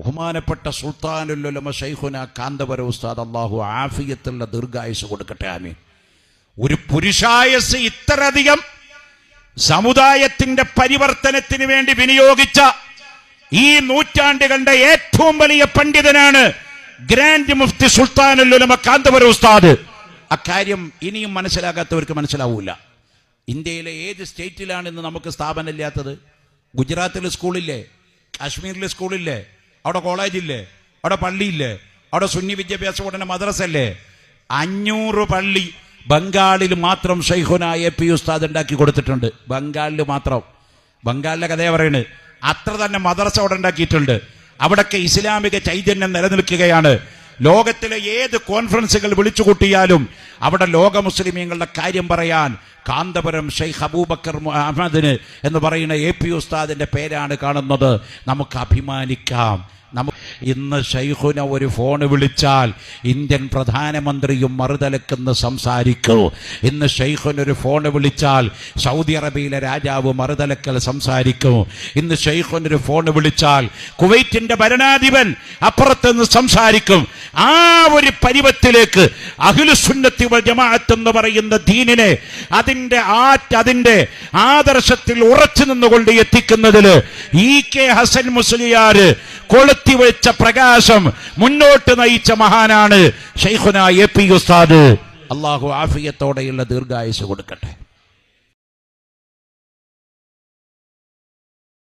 ബഹുമാനപ്പെട്ട സുൽത്താനുല്ലുലമ ഷെയ്ഖുന കാന്തപുര ഉസ്താദ് അള്ളാഹു ആഫിയത്തുള്ള ദീർഘായുസ് കൊടുക്കട്ടെ ആമീൻ. ഒരു പുരുഷായസ് ഇത്രയധികം സമുദായത്തിന്റെ പരിവർത്തനത്തിന് വേണ്ടി വിനിയോഗിച്ച ഈ നൂറ്റാണ്ട് കണ്ട ഏറ്റവും വലിയ പണ്ഡിതനാണ് ഗ്രാൻഡ് മുഫ്തി സുൽത്താനുല്ലുലമ കാന്തപുര ഉസ്താദ്. അക്കാര്യം ഇനിയും മനസ്സിലാകാത്തവർക്ക് മനസ്സിലാവൂല. ഇന്ത്യയിലെ ഏത് സ്റ്റേറ്റിലാണ് ഇന്ന് നമുക്ക് സ്ഥാപനമില്ലാത്തത്? ഗുജറാത്തിലെ സ്കൂളില്ലേ? കാശ്മീരിലെ സ്കൂളില്ലേ? അവിടെ കോളേജില്ലേ? അവിടെ പള്ളിയില്ലേ? അവിടെ സുന്നി വിദ്യാഭ്യാസ ഉടനെ മദ്രസ അല്ലേ അഞ്ഞൂറ് പള്ളി ബംഗാളിൽ മാത്രം ഷെയ്ഖുന എ പി ഉസ്താദ് ഉണ്ടാക്കി കൊടുത്തിട്ടുണ്ട്. ബംഗാളിൽ മാത്രം. ബംഗാളിലെ കഥയെ പറയുന്നത് അത്ര തന്നെ മദ്രസ അവിടെ ഉണ്ടാക്കിയിട്ടുണ്ട്. അവിടൊക്കെ ഇസ്ലാമിക ചൈതന്യം നിലനിൽക്കുകയാണ്. ലോകത്തിലെ ഏത് കോൺഫറൻസുകൾ വിളിച്ചു കൂട്ടിയാലും അവിടെ ലോക മുസ്ലിമീങ്ങളുടെ കാര്യം പറയാൻ കാന്തപുരം ഷെയ്ഖ് അബൂബക്കർ അഹമ്മദിന് എന്ന് പറയുന്ന എ പി ഉസ്താദിന്റെ പേരാണ് കാണുന്നത്. നമുക്ക് അഭിമാനിക്കാം. നമുക്ക് ഇന്ന് ഷെയ്ഖുന ഒരു ഫോൺ വിളിച്ചാൽ ഇന്ത്യൻ പ്രധാനമന്ത്രിയും മറുതലക്കുന്ന് സംസാരിക്കൂ. ഇന്ന് ഷെയ്ഖുന ഒരു ഫോൺ വിളിച്ചാൽ സൗദി അറേബ്യയിലെ രാജാവ് മറുതലക്കൽ സംസാരിക്കൂ. ഇന്ന് ഷെയ്ഖുന ഒരു ഫോൺ വിളിച്ചാൽ കുവൈറ്റിന്റെ ഭരണാധിപൻ അപ്പുറത്തുനിന്ന് സംസാരിക്കും. ആ ഒരു പരിവത്തിലേക്ക് അഖിലുസുന്നത്തി ജമാഅത്ത് എന്ന് പറയുന്ന ദീനിനെ അതിന്റെ ആറ്റ് അതിന്റെ ആദർശത്തിൽ ഉറച്ചു നിന്നുകൊണ്ട് എത്തിക്കുന്നതിൽ ഇ കെ ഹസൻ മുസ്ലിയാര് കൊളുത്തിവെച്ച പ്രകാശം മുന്നോട്ട് നയിച്ച മഹാനാണ് ഷെയ്ഖുന എ പി ഉസ്താദ്. അള്ളാഹു ആഫിയത്തോടെയുള്ള ദീർഘായുസ് കൊടുക്കട്ടെ.